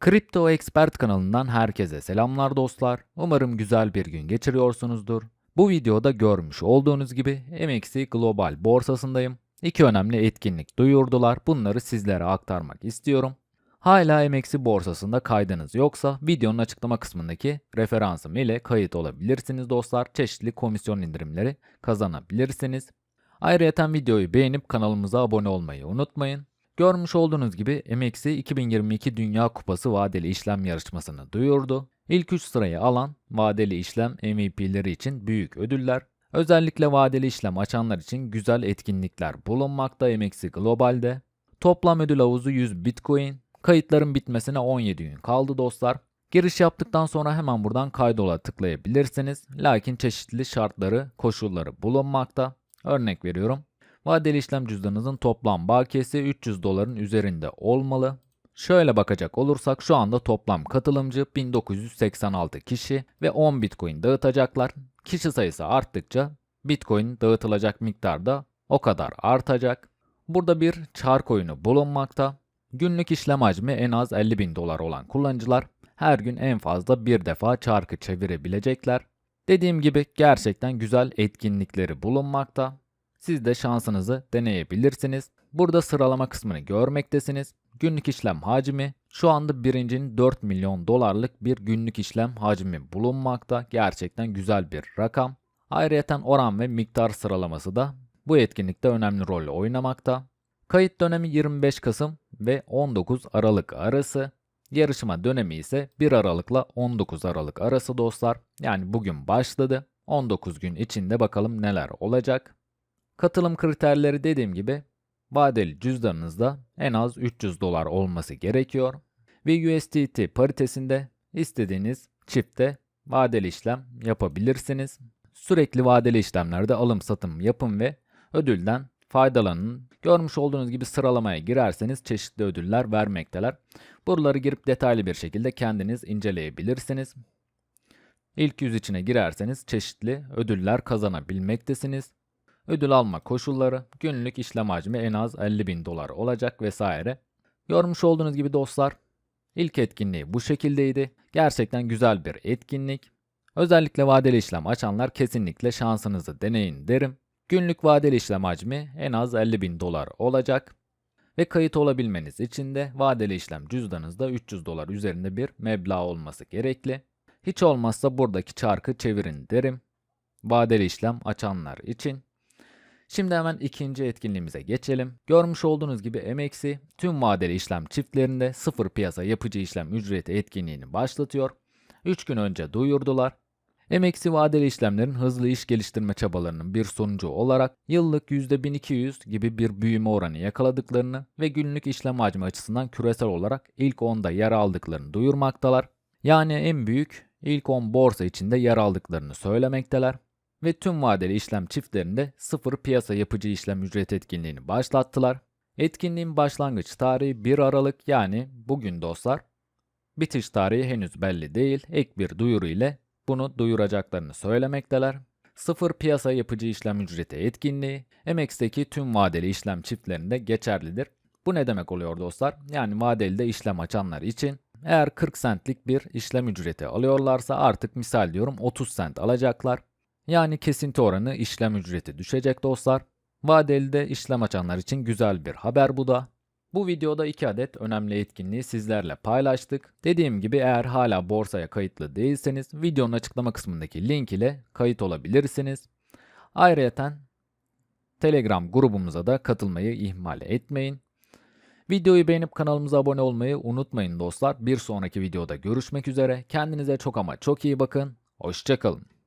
Kripto Expert kanalından herkese selamlar dostlar. Umarım güzel bir gün geçiriyorsunuzdur. Bu videoda görmüş olduğunuz gibi MXC Global borsasındayım. İki önemli etkinlik duyurdular. Bunları sizlere aktarmak istiyorum. Hala MXC borsasında kaydınız yoksa videonun açıklama kısmındaki referansım ile kayıt olabilirsiniz dostlar. Çeşitli komisyon indirimleri kazanabilirsiniz. Ayrıca videoyu beğenip kanalımıza abone olmayı unutmayın. Görmüş olduğunuz gibi MXC 2022 Dünya Kupası vadeli işlem yarışmasını duyurdu. İlk 3 sırayı alan vadeli işlem MVP'leri için büyük ödüller, özellikle vadeli işlem açanlar için güzel etkinlikler bulunmakta MXC Global'de. Toplam ödül havuzu 100 Bitcoin. Kayıtların bitmesine 17 gün kaldı dostlar. Giriş yaptıktan sonra hemen buradan kaydola tıklayabilirsiniz. Lakin çeşitli şartları, koşulları bulunmakta. Örnek veriyorum. Vadeli işlem cüzdanınızın toplam bakiyesi 300 doların üzerinde olmalı. Şöyle bakacak olursak şu anda toplam katılımcı 1986 kişi ve 10 Bitcoin dağıtacaklar. Kişi sayısı arttıkça Bitcoin dağıtılacak miktar da o kadar artacak. Burada bir çark oyunu bulunmakta. Günlük işlem hacmi en az 50 bin dolar olan kullanıcılar her gün en fazla bir defa çarkı çevirebilecekler. Dediğim gibi gerçekten güzel etkinlikleri bulunmakta. Siz de şansınızı deneyebilirsiniz. Burada sıralama kısmını görmektesiniz. Günlük işlem hacmi şu anda birincinin 4 milyon dolarlık bir günlük işlem hacmi bulunmakta. Gerçekten güzel bir rakam. Ayrıca oran ve miktar sıralaması da bu etkinlikte önemli rol oynamakta. Kayıt dönemi 25 Kasım ve 19 Aralık arası. Yarışma dönemi ise 1 Aralık'la 19 Aralık arası dostlar. Yani bugün başladı. 19 gün içinde bakalım neler olacak. Katılım kriterleri dediğim gibi vadeli cüzdanınızda en az 300 dolar olması gerekiyor ve USDT paritesinde istediğiniz çifte vadeli işlem yapabilirsiniz. Sürekli vadeli işlemlerde alım satım yapın ve ödülden faydalanın. Görmüş olduğunuz gibi sıralamaya girerseniz çeşitli ödüller vermekteler. Buraları girip detaylı bir şekilde kendiniz inceleyebilirsiniz. İlk yüz içine girerseniz çeşitli ödüller kazanabilmektesiniz. Ödül alma koşulları, günlük işlem hacmi en az 50 bin dolar olacak vesaire. Görmüş olduğunuz gibi dostlar, ilk etkinliği bu şekildeydi. Gerçekten güzel bir etkinlik. Özellikle vadeli işlem açanlar kesinlikle şansınızı deneyin derim. Günlük vadeli işlem hacmi en az 50 bin dolar olacak. Ve kayıt olabilmeniz için de vadeli işlem cüzdanınızda 300 dolar üzerinde bir meblağ olması gerekli. Hiç olmazsa buradaki çarkı çevirin derim. Vadeli işlem açanlar için. Şimdi hemen ikinci etkinliğimize geçelim. Görmüş olduğunuz gibi MX'i tüm vadeli işlem çiftlerinde sıfır piyasa yapıcı işlem ücreti etkinliğini başlatıyor. 3 gün önce duyurdular. MX'i vadeli işlemlerin hızlı iş geliştirme çabalarının bir sonucu olarak yıllık %1200 gibi bir büyüme oranı yakaladıklarını ve günlük işlem hacmi açısından küresel olarak ilk 10'da yer aldıklarını duyurmaktalar. Yani en büyük ilk 10 borsa içinde yer aldıklarını söylemekteler ve tüm vadeli işlem çiftlerinde sıfır piyasa yapıcı işlem ücret etkinliğini başlattılar. Etkinliğin başlangıç tarihi 1 Aralık yani bugün dostlar. Bitiş tarihi henüz belli değil. Ek bir duyuru ile bunu duyuracaklarını söylemekteler. Sıfır piyasa yapıcı işlem ücreti etkinliği MX'teki tüm vadeli işlem çiftlerinde geçerlidir. Bu ne demek oluyor dostlar? Yani vadelide işlem açanlar için eğer 40 centlik bir işlem ücreti alıyorlarsa artık misal diyorum 30 cent alacaklar. Yani kesinti oranı işlem ücreti düşecek dostlar. Vadeli de işlem açanlar için güzel bir haber bu da. Bu videoda 2 adet önemli etkinliği sizlerle paylaştık. Dediğim gibi eğer hala borsaya kayıtlı değilseniz videonun açıklama kısmındaki link ile kayıt olabilirsiniz. Ayrıca Telegram grubumuza da katılmayı ihmal etmeyin. Videoyu beğenip kanalımıza abone olmayı unutmayın dostlar. Bir sonraki videoda görüşmek üzere. Kendinize çok ama çok iyi bakın. Hoşçakalın.